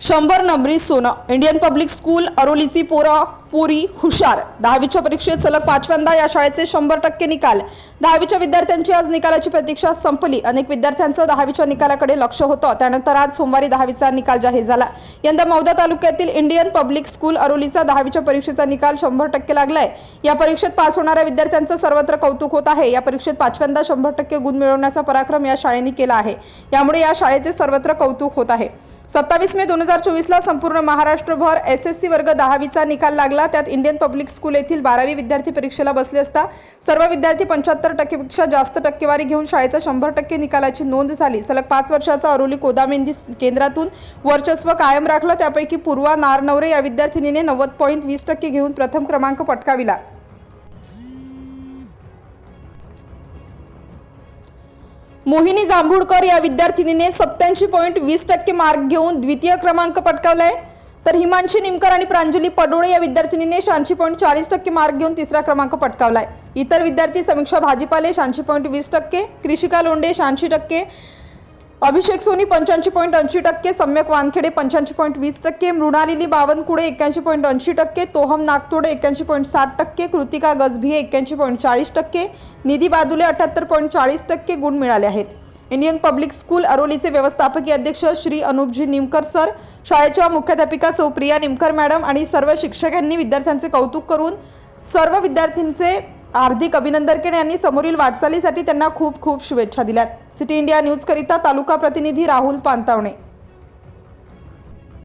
शंभर नंबरी सोनं. इंडियन पब्लिक स्कूल अरोलीची पोरं. पुरी हुशार. दहावीच्या परीक्षेत सलग पाचव्यांदा या शाळेचे शंभर टक्के निकाल. दहावीच्या विद्यार्थ्यांची आज निकालाची प्रतीक्षा संपली. अनेक विद्यार्थ्यांचं दहावीच्या निकालाकडे लक्ष होतं. त्यानंतर आज सोमवारी दहावीचा निकाल जाहीर झाला. यंदा मौदा तालुक्यातील इंडियन पब्लिक स्कूल अरोलीचा दहावीच्या परीक्षेचा निकाल शंभर टक्के लागलाय. या परीक्षेत पास होणाऱ्या विद्यार्थ्यांचं सर्वत्र कौतुक होत आहे. या परीक्षेत पाचव्यांदा शंभर टक्के गुण मिळवण्याचा पराक्रम या शाळेने केला आहे. यामुळे या शाळेचे सर्वत्र कौतुक होत आहे. सत्तावीस मे दोन हजार चोवीसला संपूर्ण महाराष्ट्रभर एस एस सी वर्ग दहावीचा निकाल लागला. त्यात इंडियन पब्लिक स्कूल येथील बारावी विद्यार्थी परीक्षेला बसले असता सर्व विद्यार्थी पंच्याहत्तर टक्केपेक्षा जास्त टक्केवारी घेऊन शाळेचा शंभर टक्के निकालाची नोंद झाली. सलग पाच वर्षाचा अरोली कोदामेंदी केंद्रातून वर्चस्व कायम राखलं. त्यापैकी पूर्वा नारनवरे या विद्यार्थिनीने नव्वद पॉईंट वीस टक्के घेऊन प्रथम क्रमांक पटकाविला. मोहिनी जांभूळकर या विद्यार्थिनीने सत्याऐंशी पॉईंट वीस टक्के मार्क घेऊन द्वितीय क्रमांक पटकावलाय. तर हिमांशी निमकर आणि प्रांजली पडोळे या विद्यार्थिनीने शहाऐंशी पॉईंट चाळीस टक्के मार्क घेऊन तिसरा क्रमांक पटकावलाय. इतर विद्यार्थी समीक्षा भाजीपाले शहाऐंशी पॉईंट वीस टक्के कृषिका लोंडे शहाऐंशी टक्के अभिषेक सोनी पंच्याऐंशी पॉईंट ऐंशी टक्के सम्यक वानखेडे पंच्याऐंशी पॉईंट वीस टक्के मृणालिली बावनकुळे एक्क्याऐंशी पॉईंट ऐंशी टक्के तोहम नागतोडे एक्क्याऐंशी पॉईंट साठ टक्के कृतिका गजभिये एक्क्याऐंशी पॉईंट चाळीस टक्के निधी बादुले अठ्याहत्तर पॉईंट चाळीस टक्के गुण मिळाले आहेत. इंडियन पब्लिक स्कूल अरोलीचे व्यवस्थापकीय अध्यक्ष श्री अनुपजी निमकर सर शाळेच्या मुख्याध्यापिका सौप्रिया निमकर मॅडम आणि सर्व शिक्षकांनी विद्यार्थ्यांचे कौतुक करून सर्व विद्यार्थ्यांचे हार्दिक अभिनंदन केले यांनी समोरील वाटचालीसाठी त्यांना खूप खूप शुभेच्छा दिल्यात. सिटी इंडिया न्यूजकरिता तालुका प्रतिनिधी राहुल पांतावणे.